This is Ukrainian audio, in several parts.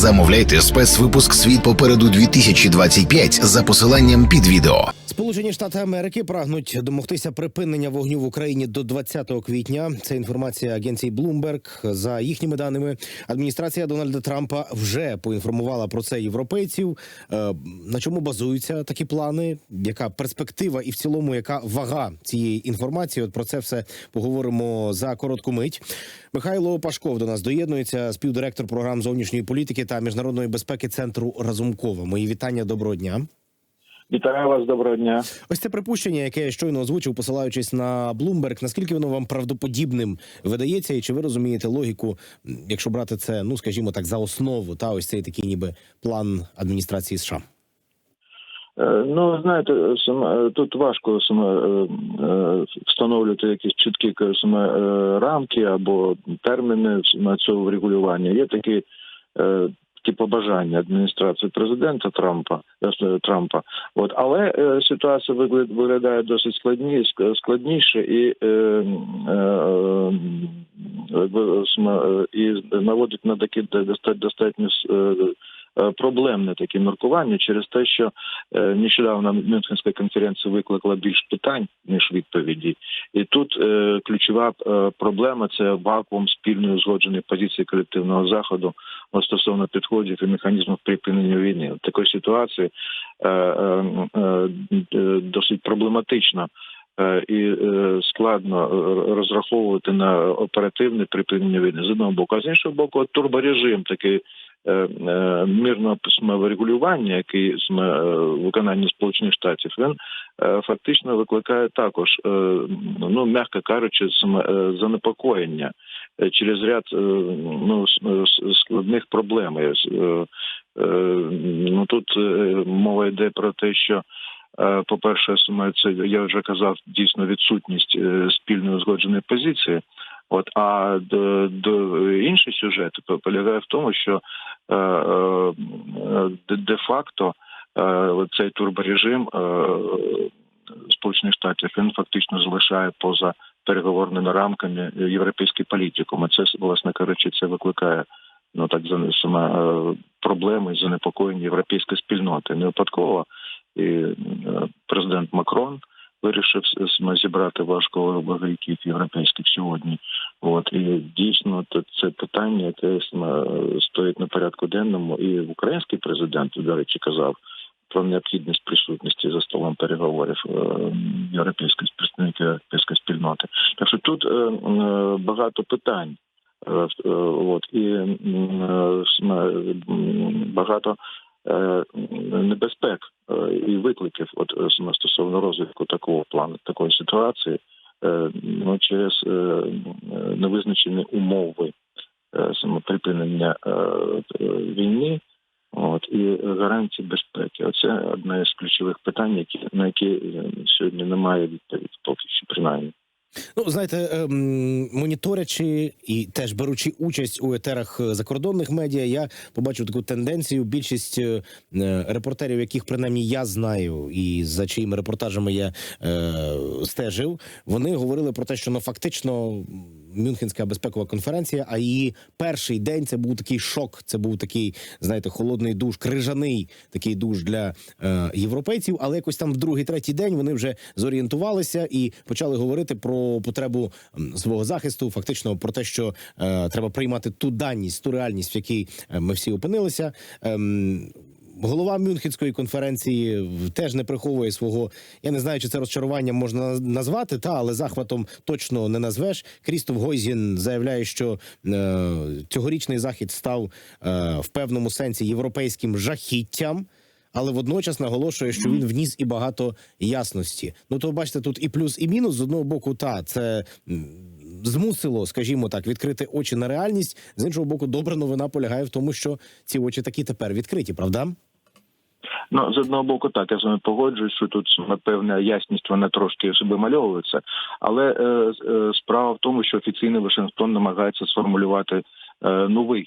Замовляйте спецвипуск Світ попереду 2025 за посиланням під відео. Сполучені Штати Америки прагнуть домогтися припинення вогню в Україні до 20 квітня. Це інформація агенції Bloomberg. За їхніми даними, адміністрація Дональда Трампа вже поінформувала про це європейців. Е, На чому базуються такі плани? Яка перспектива і в цілому яка вага цієї інформації? От про це все поговоримо за коротку мить. Михайло Пашков до нас доєднується, співдиректор програм зовнішньої політики та міжнародної безпеки центру Разумкова. Мої вітання. Доброго дня. Вітаю вас, доброго дня. Ось це припущення, яке я щойно озвучив, посилаючись на Bloomberg, Наскільки воно вам правдоподібним видається, і чи ви розумієте логіку, якщо брати це, ну скажімо так, за основу, та ось цей такий, ніби план адміністрації США? Е, Ну знаєте, саме е, тут важко саме е, встановлювати якісь чіткі саме рамки або терміни на цього врегулювання. Є такі ті побажання адміністрації президента Трампа е, Трампа. От але е, ситуація вигля- виглядає досить складні ск- складніше і е, е, е, і наводить на такі доста- достатньо е, проблемне таке міркування через те, що нещодавно Мюнхенська конференція викликала більш питань ніж відповіді, і тут ключова проблема це вакуум спільної узгодженої позиції колективного заходу ну, стосовно підходів і механізмів припинення війни. В такій ситуації е, е, е, досить проблематично. е, І е, складно е, розраховувати на оперативне припинення війни з одного боку, а з іншого боку, турборежим такий мирного регулювання, який виконання Сполучених Штатів, він фактично викликає також, ну м'яко кажучи, саме занепокоєння через ряд е, ну с- складних проблем. Е, е, е, Ну тут е, мова йде про те, що. е, По-перше, саме це я вже казав, дійсно відсутність е, спільної узгодженої позиції. От а до, до інший сюжет полягає в тому, що е, е, де- де-факто е, цей турборежим е, Сполучених Штатів він фактично залишає поза переговорними рамками європейський політикум. Це власне кажучи, це викликає ну так саме е, проблеми занепокоєння європейської спільноти. Не випадково і е, президент Макрон вирішив зібрати важковаговиків європейських сьогодні. От і дійсно то це питання, яке е, стоїть на порядку денному, і український президент, до речі, казав про необхідність присутності за столом переговорів е, європейської представників європейської спільноти. Так що тут е, е, багато питань. От і багато небезпек і викликів, от стосовно розвитку такого плану, такої ситуації, ну через невизначені умови саме припинення е, війни. От і гарантії безпеки. Оце одне з ключових питань, які на які е, сьогодні немає відповіді, поки що принаймні. Ну, знаєте, ем, моніторячи і теж беручи участь у етерах е, закордонних медіа, я побачив таку тенденцію. Більшість е, е, репортерів, яких принаймні я знаю, і за чиїми репортажами я е, стежив, вони говорили про те, що ну фактично Мюнхенська безпекова конференція, а її перший день це був такий шок. Це був такий, знаєте, холодний душ, крижаний такий душ для е, європейців. Але якось там в другий, третій день вони вже зорієнтувалися і почали говорити про потребу свого захисту. Фактично про те, що е, треба приймати ту даність, ту реальність, в якій е, ми всі опинилися. Ем, Голова Мюнхенської конференції теж не приховує свого. Я не знаю, чи це розчарування можна назвати, та але захватом точно не назвеш. Крістоф Гойзін заявляє, що е, цьогорічний захід став е, в певному сенсі європейським жахіттям. Але водночас наголошує, що він вніс і багато ясності. Ну то бачите, тут і плюс, і мінус з одного боку, та це змусило, скажімо так, відкрити очі на реальність. З іншого боку, добра новина полягає в тому, що ці очі такі тепер відкриті, правда? Ну з одного боку, так я з вами погоджуюсь, що тут напевне ясність вона трошки собі мальовується, але е, е, справа в тому, що офіційний Вашингтон намагається сформулювати нові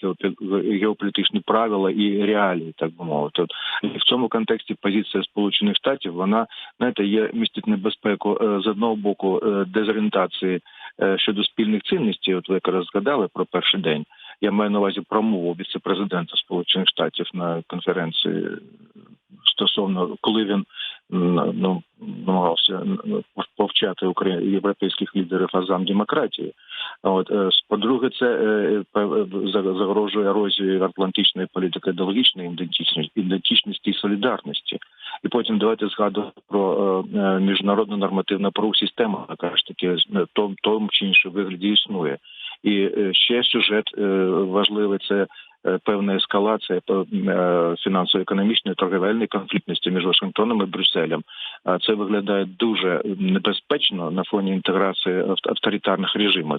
геополітичні правила і реалії, так би мовити. От, в цьому контексті позиція Сполучених Штатів вона знаєте є містить небезпеку е, з одного боку е, дезорієнтації е, щодо спільних цінностей. От ви якраз згадали про перший день. Я маю на увазі промову віце-президента Сполучених Штатів на конференції стосовно коли він ну намагався повчати європейських лідерів азам демократії. От е, по-друге, це е, за- загрожує ерозією атлантичної політики ідеологічної ідентичності, ідентичності і солідарності. І потім давайте згадувати про е, е, міжнародну нормативну правову систему, яка ж таки в тому, тому чи іншому вигляді існує. І е, ще сюжет е, важливий це е, певна ескалація е, фінансово-економічної торговельної конфліктності між Вашингтоном і Брюсселем. Це виглядає дуже небезпечно на фоні інтеграції авт- авторитарних режимів.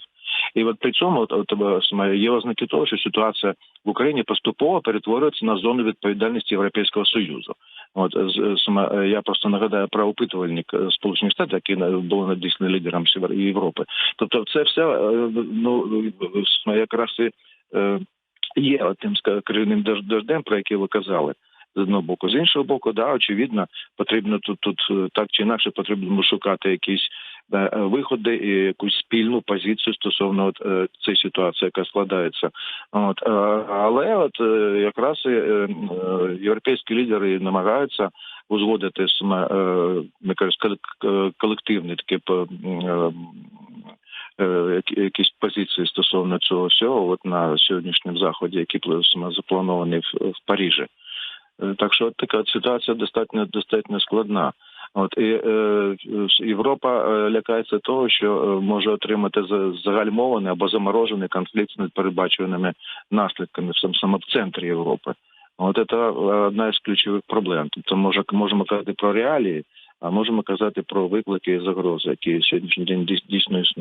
І от при цьому от, от, е, є ознаки того, що ситуація в Україні поступово перетворюється на зону відповідальності Європейського союзу. От е, я просто нагадаю про опитувальник е, Сполучених Штатів, який був надісланий лідерам Сєвер- Європи. Тобто, це все е, ну якраз і е, є тим керівним дождем, про який ви казали. З одного боку, з іншого боку, да, очевидно, потрібно тут тут е, так чи інакше потрібно шукати якісь е, е, виходи і якусь спільну позицію стосовно от, цієї ситуації, яка складається. От але от якраз європейські лідери намагаються узгодити саме ми кажуть, кол- е, таке якісь позиції стосовно цього всього, от на сьогоднішньому заході, який запланований в, Парижі. Е, Так що така ситуація достатньо достатньо складна. От і е, Європа е, лякається того, що е, може отримати загальмований або заморожений конфлікт з непередбачуваними наслідками в саме в центрі Європи. От це е, одна із ключових проблем. Тобто, може можемо казати про реалії, а можемо казати про виклики і загрози, які сьогоднішній день дійс- дійсно існують.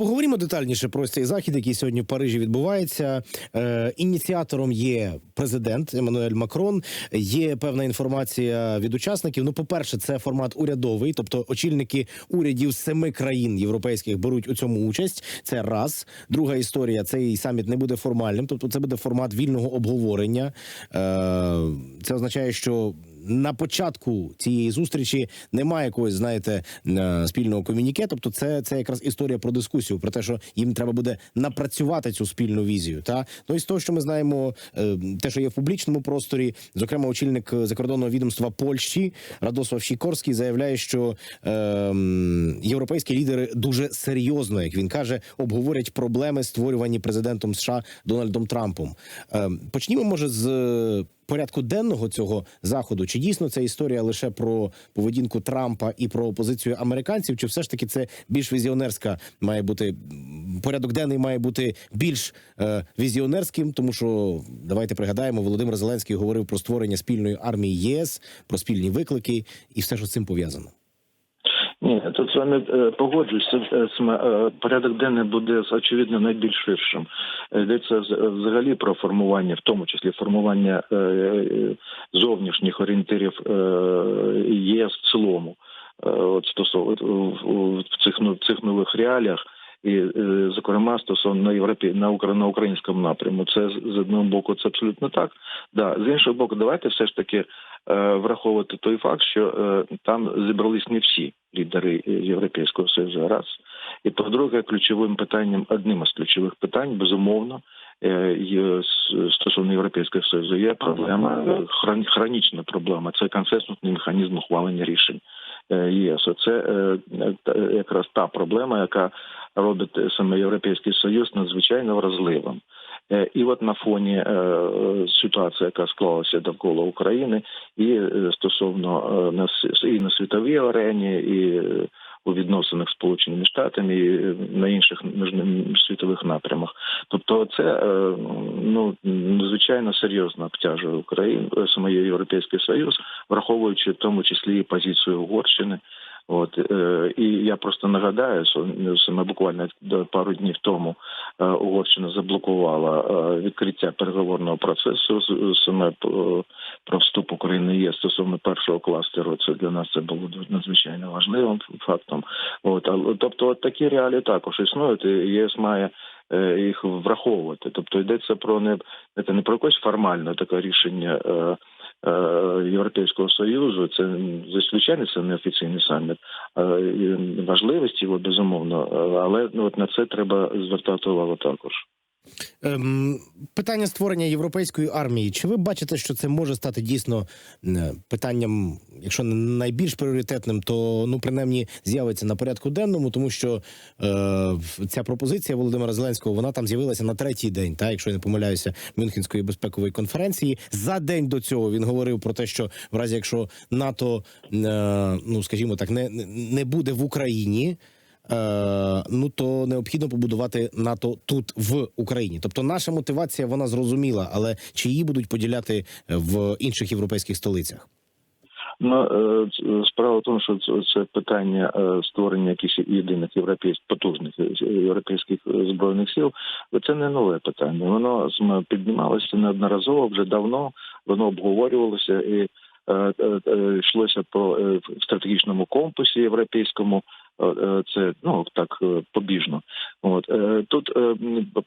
Поговоримо детальніше про цей захід, який сьогодні в Парижі відбувається. Е, ініціатором є президент Еммануель Макрон. Є певна інформація від учасників. Ну, по-перше, це формат урядовий, тобто очільники урядів семи країн європейських беруть у цьому участь. Це раз. Друга історія: цей саміт не буде формальним, тобто це буде формат вільного обговорення. Е, це означає, що на початку цієї зустрічі немає якогось, знаєте, е, спільного комюніке. Тобто, це, це якраз історія про дискусію, про те, що їм треба буде напрацювати цю спільну візію. Та ну і з того, що ми знаємо, е, те, що є в публічному просторі, зокрема, очільник закордонного відомства Польщі Радослав Шікорський заявляє, що е, європейські лідери дуже серйозно, як він каже, обговорять проблеми, створювані президентом США Дональдом Трампом. Е, почнімо, може, з порядку денного цього заходу. Чи дійсно ця історія лише про поведінку Трампа і про опозицію американців? Чи все ж таки це більш візіонерська має бути порядок денний має бути більш е, візіонерським? Тому що давайте пригадаємо, Володимир Зеленський говорив про створення спільної армії ЄС, про спільні виклики і все, що з цим пов'язано. Ні, тут з вами е, погоджуюсь. Це, е, е, порядок денний буде очевидно найбільш ширшим. Йдеться взагалі про формування, в тому числі формування зовнішніх орієнтирів ЄС в цілому. От стосовно в цих ну- цих нових реаліях. І е, зокрема стосовно Європі на на українському напряму, це з одного боку це абсолютно так. Да, з іншого боку, давайте все ж таки е, враховувати той факт, що е, там зібрались не всі лідери Європейського Союзу раз. І по-друге, ключовим питанням, одним із ключових питань, безумовно, стосовно Європейського Союзу, є проблема, хронічна проблема. Це консенсусний механізм ухвалення рішень єС. Це е, якраз та проблема, яка робить е, саме Європейський Союз надзвичайно вразливим. Е, І от на фоні е, ситуації, яка склалася довкола України, і е, стосовно е, і на світовій арені, і е, у відносинах з Сполученими Штатами, і е, на інших світових напрямах. Тобто, це е, ну надзвичайно серйозно обтяжує Україну е, саме Європейський Союз, враховуючи в тому числі і позицію Угорщини. От е, і я просто нагадаю, що ну, саме буквально до пару днів тому е, Угорщина заблокувала е, відкриття переговорного процесу з- саме про вступ України ЄС стосовно першого кластеру. Це для нас це було надзвичайно важливим фактом. От але тобто, от такі реалії також існують. і ЄС має їх враховувати. Тобто йдеться про не не про якесь формальне таке рішення. Е, Європейського союзу це звичайно це не офіційний саміт, е, важливість його безумовно, але ну от на це треба звертати увагу також. Ем, питання створення європейської армії. Чи ви бачите, що це може стати дійсно е, питанням, якщо не найбільш пріоритетним, то ну принаймні з'явиться на порядку денному, тому що е, ця пропозиція Володимира Зеленського вона там з'явилася на третій день, та якщо я не помиляюся, Мюнхенської безпекової конференції. За день до цього він говорив про те, що в разі якщо НАТО, е, ну скажімо так, не, не- не буде в Україні. Е, ну то необхідно побудувати НАТО тут в Україні. Тобто, наша мотивація вона зрозуміла, але чи її будуть поділяти е, в інших європейських столицях? Ну е, справа в тому, що це- питання створення якихось єдиних європейських потужних європейських збройних сил. Це не нове питання. Воно піднімалося неодноразово вже давно. Воно обговорювалося і йшлося по стратегічному компасі європейському. Е, е, Це ну так е, побіжно. От тут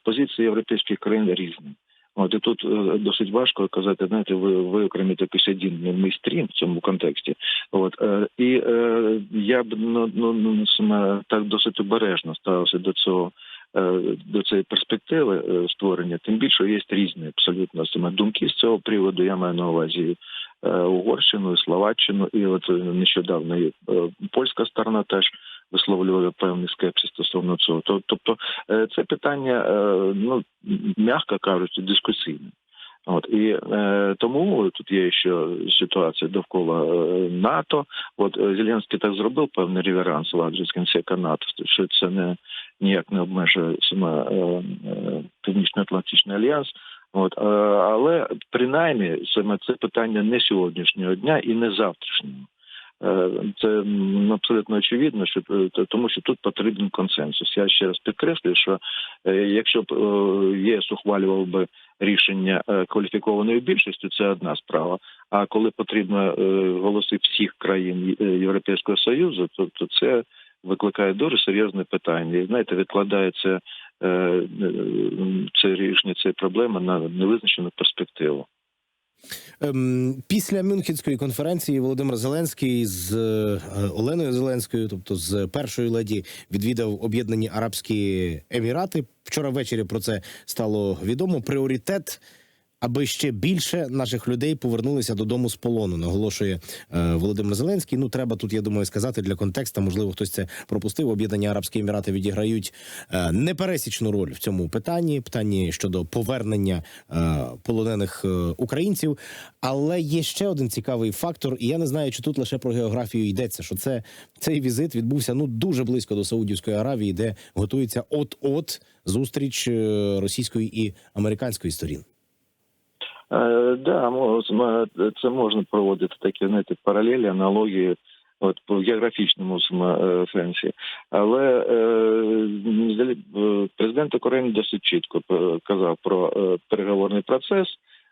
позиції європейських країн різні. От і тут досить важко казати, знаєте, ви виокремити якийсь один мейстрім в цьому контексті. От і я б ну, ну, ну так досить обережно ставився до цього. До цієї перспективи створення, тим більше є різні абсолютно саме думки з цього приводу. Я маю на увазі Угорщину, Словаччину, і от нещодавно і, польська сторона теж висловлювала певний скепсис стосовно цього. Тобто е, це питання, е, ну м'яко кажучи, дискусійне. От і е, тому тут є ще ситуація довкола е, НАТО. От е, Зеленський так зробив певний реверанс в адрес кінця НАТО, що це не ніяк не обмежує саме е, Північно-Атлантичний альянс. От е, але принаймні саме це питання не сьогоднішнього дня і не завтрашнього. Е, Це абсолютно очевидно, що е, тому, що тут потрібен консенсус. Я ще раз підкреслюю, що е, якщо б єС ухвалював би рішення кваліфікованою більшістю, це одна справа. А коли потрібно голоси всіх країн Європейського союзу, то, то це викликає дуже серйозне питання. І знаєте, відкладається це рішення цієї проблеми на невизначену перспективу. Ем, після Мюнхенської конференції Володимир Зеленський з е, Оленою Зеленською, тобто з першою леді, відвідав Об'єднані Арабські Емірати. Вчора ввечері про це стало відомо. Пріоритет. Аби ще більше наших людей повернулися додому з полону, наголошує е, Володимир Зеленський. Ну треба тут, я думаю, сказати для контексту. Можливо, хтось це пропустив. Об'єднані Арабські Емірати відіграють е, непересічну роль в цьому питанні. Питанні щодо повернення е, полонених е, українців. Але є ще один цікавий фактор, і я не знаю, чи тут лише про географію йдеться. Що це цей візит відбувся ну дуже близько до Саудівської Аравії, де готується от-от зустріч е, російської і американської сторін. Е, да, це можна проводити такі знаєте, паралелі, аналогії. От по географічному е, сенсі, але е, е, президент України досить чітко казав про переговорний процес.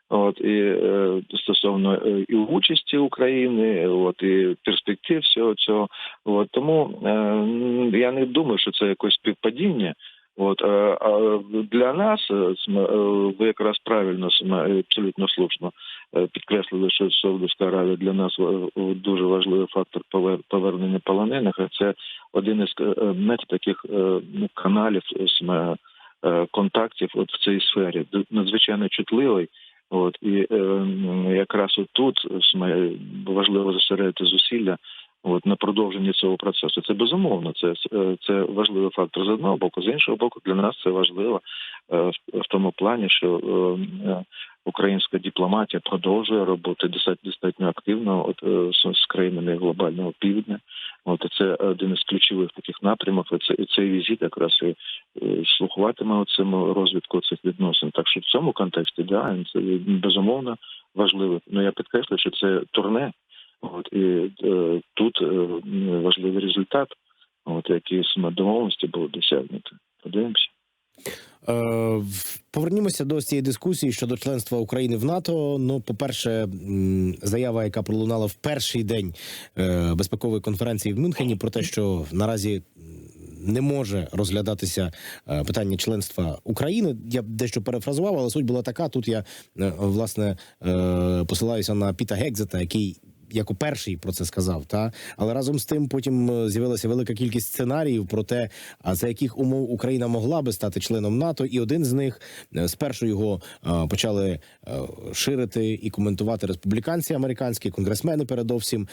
От і е, стосовно і участі України, от і перспектив всього цього. От тому е, я не думаю, що це якось співпадіння. От е, а для нас е, см- е, ви якраз правильно абсолютно слушно е, підкреслили, що Саудовська Аравія для нас е, е, дуже важливий фактор повер- повернення полонених. Це один із е, знаєте, таких е, ну, каналів е, е, контактів от в цій сфері, надзвичайно чутливий. От і е, якраз от тут см- важливо зосередити зусилля от на продовженні цього процесу. Це безумовно, це е, це важливий фактор з одного боку. З іншого боку, для нас це важливо е, в, тому плані, що е, українська дипломатія продовжує роботи достатньо активно от, з, країнами глобального півдня. От це один із ключових таких напрямок. Це і цей візит якраз і слухуватиме цьому розвитку цих відносин. Так що в цьому контексті да це безумовно важливо. Ну я підкреслю, що це турне. От і е, тут е, важливий результат, от які саме домовленості були досягнуті. Подивимося. Е, Повернімося до цієї дискусії щодо членства України в НАТО. Ну, по-перше, заява, яка пролунала в перший день е, безпекової конференції в Мюнхені, про те, що наразі не може розглядатися питання членства України. Я дещо перефразував, але суть була така. Тут я власне посилаюся на Піта Гекзета, який як у перший про це сказав. Та але разом з тим потім е, з'явилася велика кількість сценаріїв про те, а за яких умов Україна могла би стати членом НАТО, і один з них е, спершу його е, почали ширити і коментувати республіканці американські конгресмени. Передовсім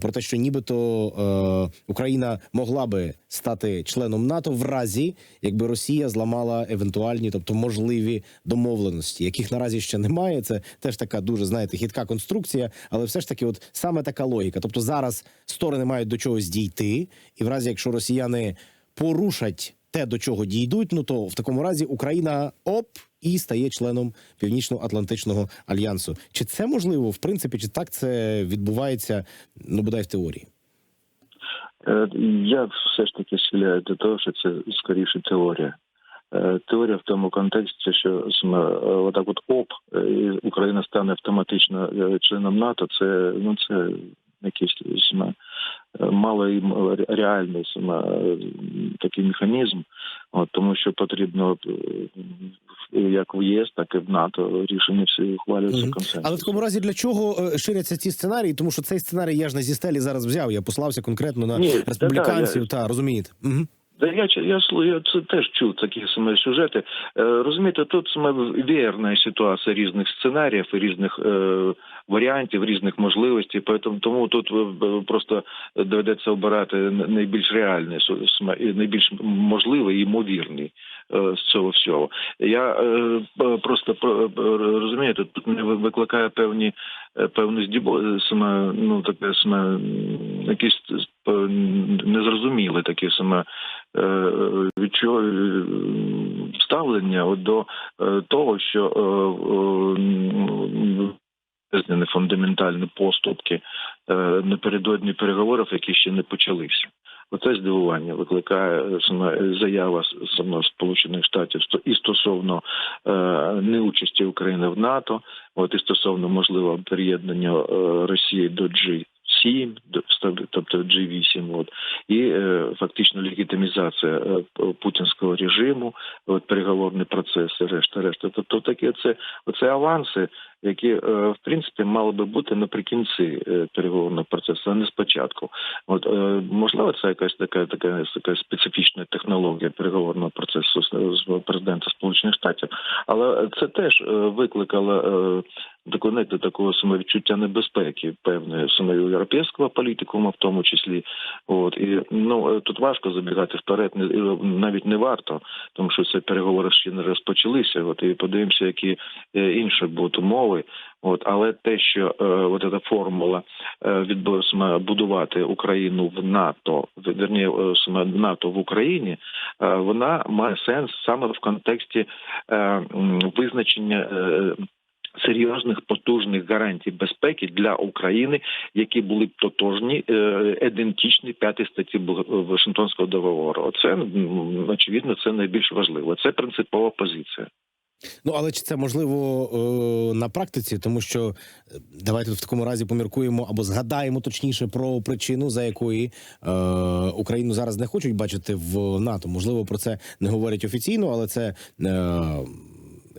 про те, що нібито Україна могла би стати членом НАТО в разі, якби Росія зламала евентуальні, тобто можливі домовленості, яких наразі ще немає. Це теж така дуже знаєте хитка конструкція, але все ж таки, от саме така логіка. Тобто зараз сторони мають до чогось дійти, і в разі, якщо росіяни порушать те, до чого дійдуть, ну то в такому разі Україна оп і стає членом Північно-Атлантичного альянсу. Чи це можливо в принципі, чи так це відбувається? Ну бодай в теорії? Е, Я все ж таки схиляю до того, що це скоріше теорія. Е, Теорія в тому контексті, що е, отак от оп, е, і Україна стане автоматично членом НАТО. Це ну це якийсь мало реальний саме такий механізм, от тому що потрібно як в ЄС, так і в НАТО рішення всі ухвалюються консенсусом. Але в такому разі для чого ширяться ці сценарії? Тому що цей сценарій я ж не зі стелі зараз взяв. Я послався конкретно на Ні, республіканців. та-та, Та розумієте? Угу. Я, я, я це теж чув такі саме сюжети. Е, розумієте, тут саме веерна ситуація різних сценаріїв різних е, варіантів, різних можливостей. Поэтому тому тут е, просто доведеться обирати найбільш реальний, найбільш можливий і ймовірний е, з цього всього. Я е, просто розумієте, тут ви- викликає певні е, певне здібо саме ну таке саме якісь незрозуміле таке саме Е, від чого е, ставлення до е, того, що не фундаментальні поступки напередодні переговорів, які ще не почалися. Оце здивування викликає заява саме Сполучених Штатів і стосовно неучасті України в НАТО, от і стосовно можливого приєднання Росії до G. 7, тобто G8, от, і е, фактично легітимізація е, путінського режиму, от, переговорний процес, і решта, решта. Тобто такі це оце аванси, які е, в принципі мали би бути наприкінці е, переговорного процесу, а не спочатку. От е, можливо, це якась така така, така специфічна технологія переговорного процесу з президента Сполучених Штатів, але це теж е, викликало. Е, знаєте, такого самовідчуття небезпеки певної саме європейського політикума, в тому числі. От і ну е, тут важко забігати вперед, не- навіть не варто, тому що це переговори ще не розпочалися. От і подивимося, які е, інші будуть умови. От, але те, що е, от ця формула е, відбу- саме будувати Україну в НАТО, верні, е, саме НАТО в Україні, е, вона має сенс саме в контексті е, визначення. е, Серйозних потужних гарантій безпеки для України, які були б тотожні, е, ідентичні п'ятій статті Бу- Вашингтонського договору. Оце очевидно, це найбільш важливо. Це принципова позиція. Ну але чи це можливо е, на практиці? Тому що е, давайте в такому разі поміркуємо або згадаємо точніше про причину, за якої е, Україну зараз не хочуть бачити в НАТО. Можливо, про це не говорять офіційно, але це. Е,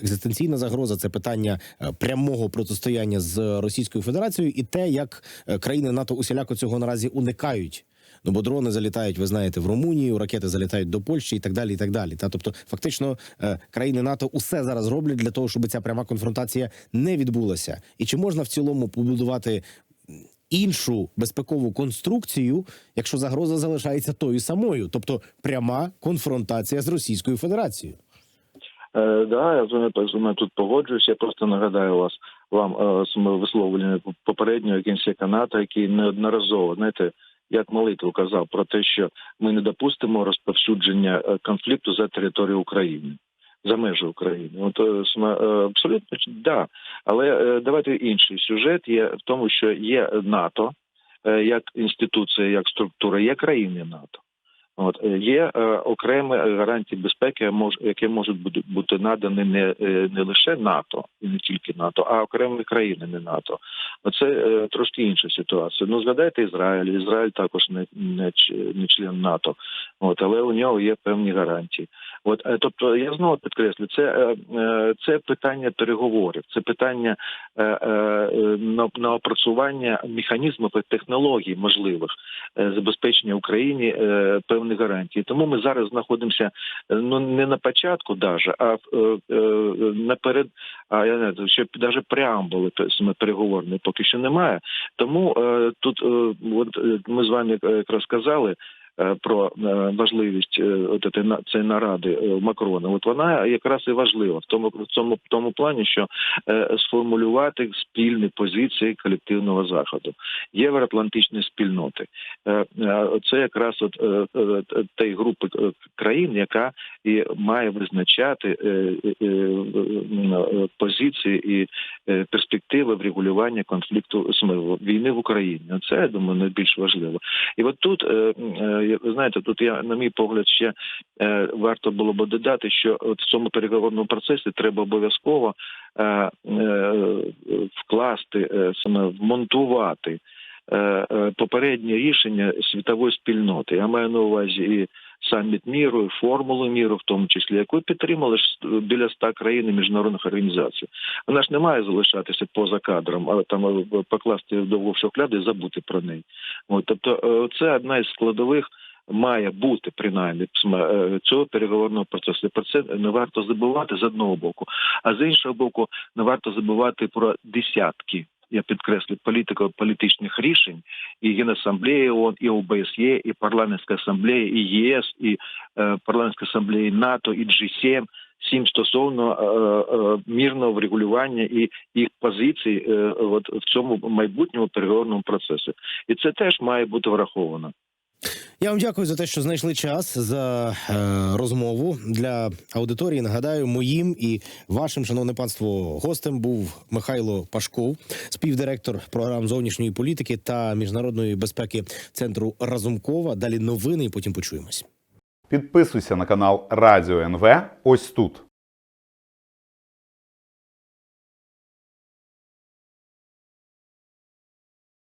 Екзистенційна загроза це питання е, прямого протистояння з Російською Федерацією і те, як е, країни НАТО усіляко цього наразі уникають. Ну бо дрони залітають, ви знаєте, в Румунію, ракети залітають до Польщі і так далі. І так далі. Та тобто, фактично, е, країни НАТО усе зараз роблять для того, щоб ця пряма конфронтація не відбулася. І чи можна в цілому побудувати іншу безпекову конструкцію, якщо загроза залишається тою самою, тобто пряма конфронтація з Російською Федерацією? Е, да, я з вами, з вами тут погоджуюсь. Я просто нагадаю вас вам е, висловлення попереднього кінця НАТО, який неодноразово знаєте, як молитву казав про те, що ми не допустимо розповсюдження е, конфлікту за територію України. За межі України, от абсолютно да. Але давайте інший сюжет є в тому, що є НАТО як інституція, як структура, є країни НАТО. От е, є е, окремі е, гарантії безпеки, які можуть бути, надані не, не лише НАТО і не тільки НАТО, а окремі країни не НАТО. Оце е, трошки інша ситуація. Ну згадайте Ізраїль. Ізраїль також не, не, не член НАТО, от але у нього є певні гарантії. От тобто я знову підкреслю, це, це питання переговорів, це питання на, на опрацювання механізмів і технологій можливих забезпечення Україні е, певних гарантій. Тому ми зараз знаходимося е, ну не на початку, даже, а е, е, наперед, а я не знаю, ще навіть преамбули переговорної поки що немає. Тому е, тут е, от е, ми з вами якраз сказали. Е, Про е, важливість е, от цієї наради Макрона, от вона якраз і важлива в тому в цьому в тому плані, що сформулювати спільні позиції колективного заходу євроатлантичної спільноти. Це якраз от тієї групи країн, яка і має визначати позиції і перспективи врегулювання конфлікту війни в Україні. Це я думаю найбільш важливо. І от тут ви знаєте, тут я на мій погляд ще е, варто було б додати, що от в цьому переговорному процесі треба обов'язково е, е, вкласти саме вмонтувати попереднє рішення світової спільноти. Я маю на увазі і саміт міру, формулу міру, в тому числі, яку підтримали ж біля ста країн і міжнародних організацій. Вона ж не має залишатися поза кадром, але там е, покласти довго в шухляду і забути про неї. От, тобто, е, це одна із складових. Має бути принаймні е, цього переговорного процесу. Про це не варто забувати з одного боку, а з іншого боку, не варто забувати про десятки. Я підкреслю політико-політичних рішень і Генасамблеї ООН, і ОБСЄ, і парламентська асамблея, і ЄС, і е, парламентська асамблея НАТО, і G7, всім стосовно е, е, мірного врегулювання і їх позицій е, от в цьому майбутньому переговорному процесі. І це теж має бути враховано. Я вам дякую за те, що знайшли час за е, розмову для аудиторії. Нагадаю, моїм і вашим, шановне панство, гостем був Михайло Пашков, співдиректор програм зовнішньої політики та міжнародної безпеки центру Разумкова. Далі новини, і потім почуємось. Підписуйся на канал Радіо НВ ось тут.